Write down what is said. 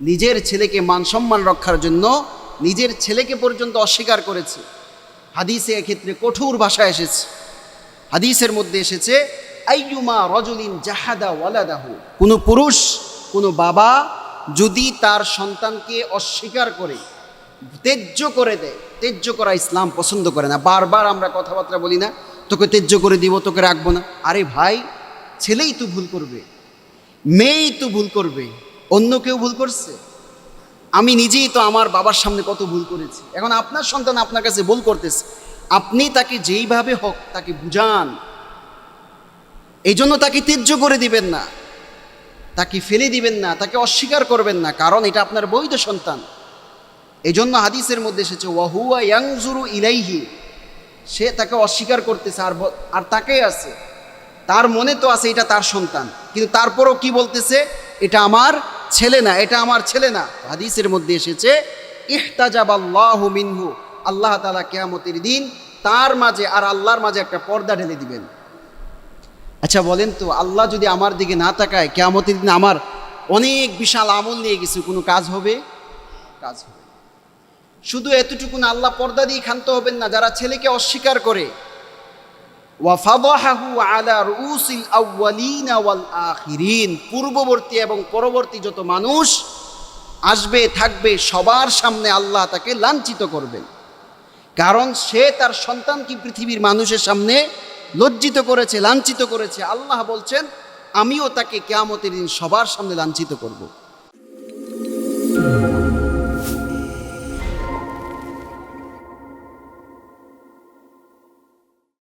নিজের ছেলেকে মান সম্মান রক্ষার জন্য নিজের ছেলেকে পর্যন্ত অস্বীকার করেছে। হাদিসে এক্ষেত্রে কঠোর ভাষা এসেছে। হাদিসের মধ্যে এসেছে, আইয়ুমা রজলিন জাহাদা ওয়ালাদাহু। কোনো পুরুষ, কোনো বাবা যদি তার সন্তানকে অস্বীকার করে তেজ্য করে দেয় তেজ্য করা ইসলাম পছন্দ করে না, বারবার আমরা কথাবার্তা বলি না, তোকে তেজ্য করে দিব, তোকে রাখব না। আরে ভাই, ছেলেই তো ভুল করবে, মেয়েই তো ভুল করবে। অন্য কেউ ভুল করছে? আমি নিজেই তো আমার বাবার সামনে কত ভুল করেছি। এখন আপনার সন্তান আপনার কাছে ভুল করতেছে। আপনি তাকে যেইভাবে হোক তাকে বুঝান। এই জন্য তাকে তেজ্য করে দিবেন না। তাকে ফেলে দিবেন না, তাকে অস্বীকার করবেন না, কারণ এটা আপনার বৈধ সন্তান। এই জন্য হাদিসের মধ্যে এসেছে, ওয়াহুয়া ইয়াংজুরু ইলাইহি। সে তাকে অস্বীকার করতেছে, আর আর তাকে আছে। তার মনে তো আছে এটা তার সন্তান। কিন্তু তারপরও কি বলতেছে? এটা আমার ছেলে না, এটা আমার ছেলে না। হাদিসের মধ্যে এসেছে ইহতাজাব আল্লাহ মিনহু আল্লাহ তালা কেয়ামতের দিন তার মাঝে আর আল্লাহর মাঝে একটা পর্দা ঢেলে দিবেন। আচ্ছা বলেন তো, আল্লাহ যদি আমার দিকে না তাকায়, কেয়ামতের দিন আমার অনেক বিশাল আমল নিয়ে গেছে কোনো কাজ হবে? কাজ হবে। শুধু এতটুকু আল্লাহ পর্দা দিয়ে ক্ষান্ত হবেন না, যারা ছেলেকে অস্বীকার করে পূর্ববর্তী এবং পরবর্তী যত মানুষ আসবে, থাকবে, সবার সামনে আল্লাহ তাকে লাঞ্ছিত করবেন। কারণ সে তার সন্তানকে পৃথিবীর মানুষের সামনে লজ্জিত করেছে, লাঞ্ছিত করেছে। আল্লাহ বলছেন, আমিও তাকে কেয়ামতের দিন সবার সামনে লাঞ্ছিত করব।